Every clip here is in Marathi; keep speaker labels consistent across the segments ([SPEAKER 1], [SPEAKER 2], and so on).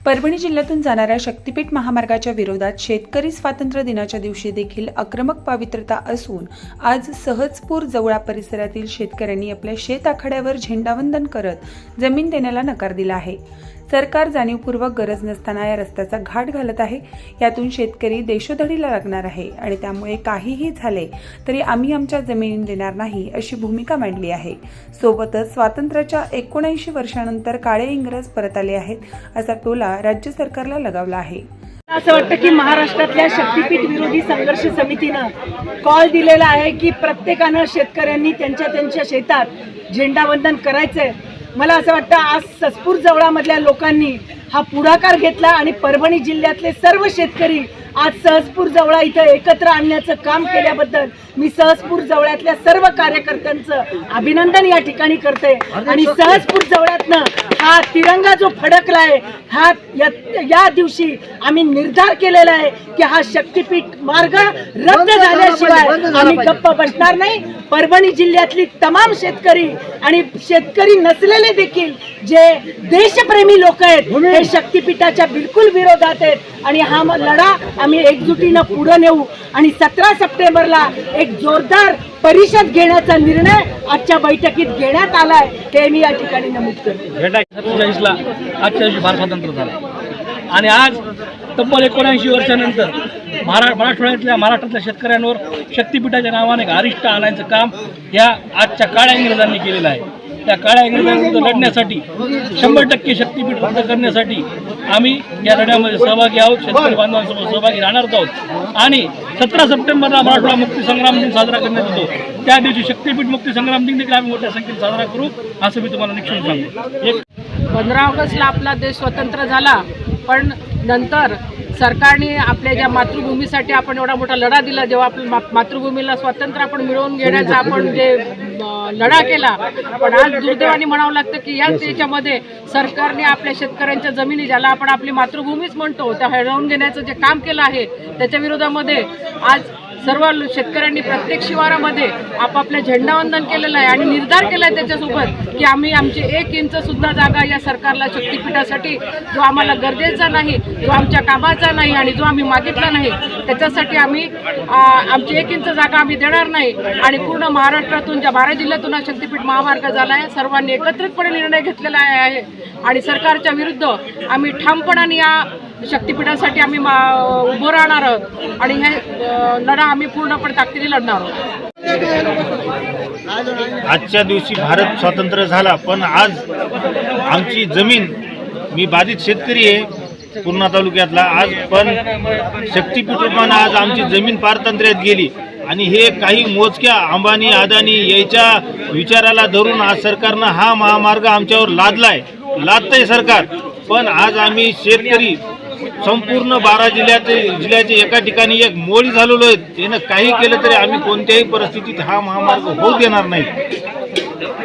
[SPEAKER 1] परभणी जिल्ह्यातून जाणाऱ्या शक्तीपीठ महामार्गाच्या विरोधात शेतकरी स्वातंत्र्य दिनाच्या दिवशी देखील आक्रमक पावित्रता असून आज सहजपूर जवळा परिसरातील शेतकऱ्यांनी आपल्या शेत आखाड्यावर झेंडावंदन करत जमीन देण्याला नकार दिला आहे. सरकार जाणीवपूर्वक गरज नसताना या रस्त्याचा घाट घालत आहे. यातून शेतकरी देशोधडीला लागणार आहे आणि त्यामुळे काहीही झाले तरी आम्ही आमच्या जमिनी देणार नाही अशी भूमिका मांडली आहे. सोबतच स्वातंत्र्याच्या एकोणऐंशी वर्षानंतर काळे इंग्रज परत आले आहेत असा टोला राज्य सरकारला लगावला आहे.
[SPEAKER 2] असं वाटतं की महाराष्ट्रातल्या शक्तीपीठ विरोधी संघर्ष समितीनं कॉल दिलेला आहे की प्रत्येकानं शेतकऱ्यांनी त्यांच्या त्यांच्या शेतात झेंडावंदन करायचंय. मला असं वाटतं आज ससपूर जवळामधल्या लोकांनी हा पुढाकार घेतला आणि परभणी जिल्ह्यातले सर्व शेतकरी आज सहजपूर जवळा इथं एकत्र आणण्याचं काम केल्याबद्दल मी सहजपूर जवळातल्या सर्व कार्यकर्त्यांचं अभिनंदन या ठिकाणी करते. आणि सहजपूर जवळातनं हा तिरंगा जो फडकलाय हा या- या दिवशी आम्ही निर्धार केलेला आहे की हा शक्तीपीठ मार्ग रद्द झाल्याशिवाय आम्ही गप्प बसणार नाही. परभणी जिल्ह्यातली तमाम शेतकरी आणि शेतकरी नसलेले देखील जे देशप्रेमी लोक आहेत हे शक्तीपीठाच्या बिलकुल विरोधात आहेत. आणि हा लढा आम्ही एकजुटीनं पुढं नेऊ. आणि सतरा सप्टेंबरला एक जोरदार परिषद घेण्याचा निर्णय आजच्या बैठकीत घेण्यात आलाय हे मी या ठिकाणी नमूद करते.
[SPEAKER 3] आजच्या दिवशी भारत स्वतंत्र झाला. आणि आज तब्बल एकोणऐंशी वर्षानंतर महारा मराठवाड्यातल्या महाराष्ट्रातल्या शेतकऱ्यांवर शक्तीपीठाच्या नावाने एक अरिष्ट आणायचं काम या आजच्या काळ्या इंग्रजांनी केलेलं आहे. त्या काळ्या इंग्रजांविरुद्ध लढण्यासाठी शंभर टक्के शक्तीपीठ रद्द करण्यासाठी आम्ही या लढ्यामध्ये सहभागी आहोत. शेतकरी बांधवांसोबत सहभागी राहणार आहोत. आणि सतरा सप्टेंबरला मराठवाडा मुक्ती संग्राम दिन साजरा करण्यात येतो. त्या दिवशी शक्तीपीठ मुक्ती संग्राम दिन देखील आम्ही मोठ्या संख्येत साजरा करू असं मी तुम्हाला निश्चित सांगतो एक
[SPEAKER 4] पंधरा ऑगस्टला आपला देश स्वतंत्र झाला पण नंतर सरकारने आपल्या ज्या मातृभूमीसाठी आपण एवढा मोठा लढा दिला जेव्हा आपल्या मा- मातृभूमीला स्वातंत्र्य आपण मिळवून घेण्याचा आपण जे लढा केला. पण आज दुर्दैवाने म्हणावं लागतं की याच याच्यामध्ये सरकारने आपल्या शेतकऱ्यांच्या जमिनी ज्याला आपण आपली मातृभूमीच म्हणतो त्या हरवून घेण्याचं जे काम केलं आहे त्याच्या विरोधामध्ये आज सर्व शेतकऱ्यांनी प्रत्येक शिवारामध्ये आपापल्या झेंडावंदन केलेलं आहे आणि निर्धार केला आहे त्याच्यासोबत की आम्ही आमची एक इंच सुद्धा जागा या सरकारला शक्तीपीठासाठी जो आम्हाला गरजेचा नाही जो आमच्या कामाचा नाही आणि जो आम्ही मागितला नाही त्याच्यासाठी आम्ही आमची एक इंच जागा आम्ही देणार नाही. आणि पूर्ण महाराष्ट्रातून ज्या बारा जिल्ह्यातून हा शक्तीपीठ महामार्ग झाला आहे सर्वांनी एकत्रितपणे निर्णय घेतलेला आहे. आणि सरकारच्या विरुद्ध आम्ही ठामपणाने या शक्तीपीठासाठी आम्ही उभं राहणार आहोत आणि हे लढा आम्ही पूर्णपणे ताकदीने लढणार आहोत.
[SPEAKER 5] आजच्या दिवशी भारत स्वतंत्र झाला पण आज आमची जमीन मी बाधित शेतकरी आहे पूर्णा तालुक्यातला आज पण शक्तीपीठरूपानं आज आमची जमीन पारतंत्र्यात गेली. आणि हे काही मोजक्या अंबानी अदानी याच्या विचाराला धरून आज सरकारनं हा महामार्ग आमच्यावर लादलाय. लादतंय सरकार पण आज आम्ही शेतकरी संपूर्ण बारा जिल्ह्याचे जिल्ह्याचे एका ठिकाणी एक मोळी झालेलो आहे. त्यानं काही केलं तरी आम्ही कोणत्याही परिस्थितीत हा महामार्ग होऊ देणार नाही.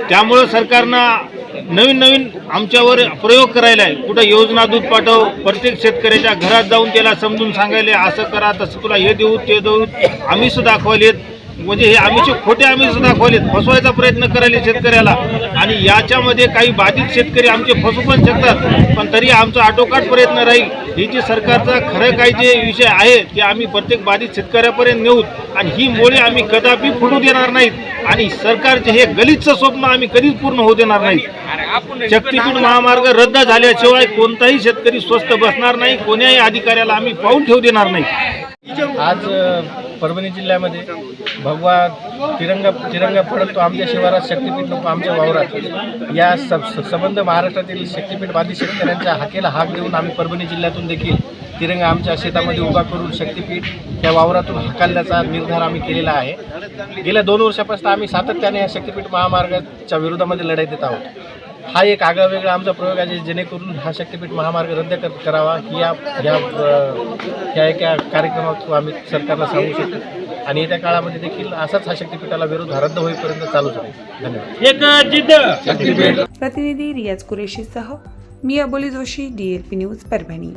[SPEAKER 5] त्यामुळं सरकारनं नवीन नवीन आमच्यावर प्रयोग करायला आहे. कुठं योजना दूध पाठव प्रत्येक शेतकऱ्याच्या घरात जाऊन त्याला समजून सांगायला असं करा तसं तुला हे देऊ ते देऊ आमिष दाखवायलेत. म्हणजे हे आमिष खोटे आमिष दाखवलेत फसवायचा प्रयत्न करायले शेतकऱ्याला. आणि याच्यामध्ये काही बाधित शेतकरी आमचे फसू पण शकतात पण तरी आमचा आटोकाट प्रयत्न राहील. ही जी सरकारचा खरं काही जे विषय आहे ते आम्ही प्रत्येक बाधित शेतकऱ्यापर्यंत नेऊत आणि ही मोळी आम्ही कदापि फुटू देणार नाहीत. आणि सरकारचे हे गलितचं स्वप्न आम्ही कधीच पूर्ण होऊ देणार नाहीत. शक्तीपीठ महामार्ग रद्द झाल्याशिवाय कोणताही शेतकरी स्वस्त बसणार नाही कोण्याही अधिकाऱ्याला आम्ही पाऊल ठेवू देणार नाही.
[SPEAKER 3] आज परभणी जिल्ह्यामध्ये भगवा तिरंगा तिरंगा फडकतो आमच्या शिवारात शक्तीपीठ लोक आमच्या वावरात या सब संबंध महाराष्ट्रातील शक्तीपीठ बाधित शेतकऱ्यांच्या हाकेला हाक देऊन आम्ही परभणी जिल्ह्यातून देखील तिरंगा आमच्या शेतामध्ये उभा करून शक्तीपीठ या वावरातून हकालल्याचा निर्धार आम्ही केलेला आहे. गेल्या दोन वर्षापासून आम्ही सातत्याने या शक्तीपीठ महामार्गाच्या विरोधामध्ये लढाई देत आहोत. हा एक आगळा वेगळा आमचा प्रयोग आहे जेणेकरून हा शक्तीपीठ महामार्ग रद्द कर करावा. ही या ह्या एका कार्यक्रमात आम्ही सरकारला सांगू शकतो. आणि येत्या काळामध्ये देखील असाच हा शक्तीपीठाला विरोध रद्द होईपर्यंत चालूच राहील धन्यवाद. एक जिद्द!
[SPEAKER 1] प्रतिनिधी रियाज कुरेशीसह मी अबोली जोशी डीएलपी न्यूज परभणी.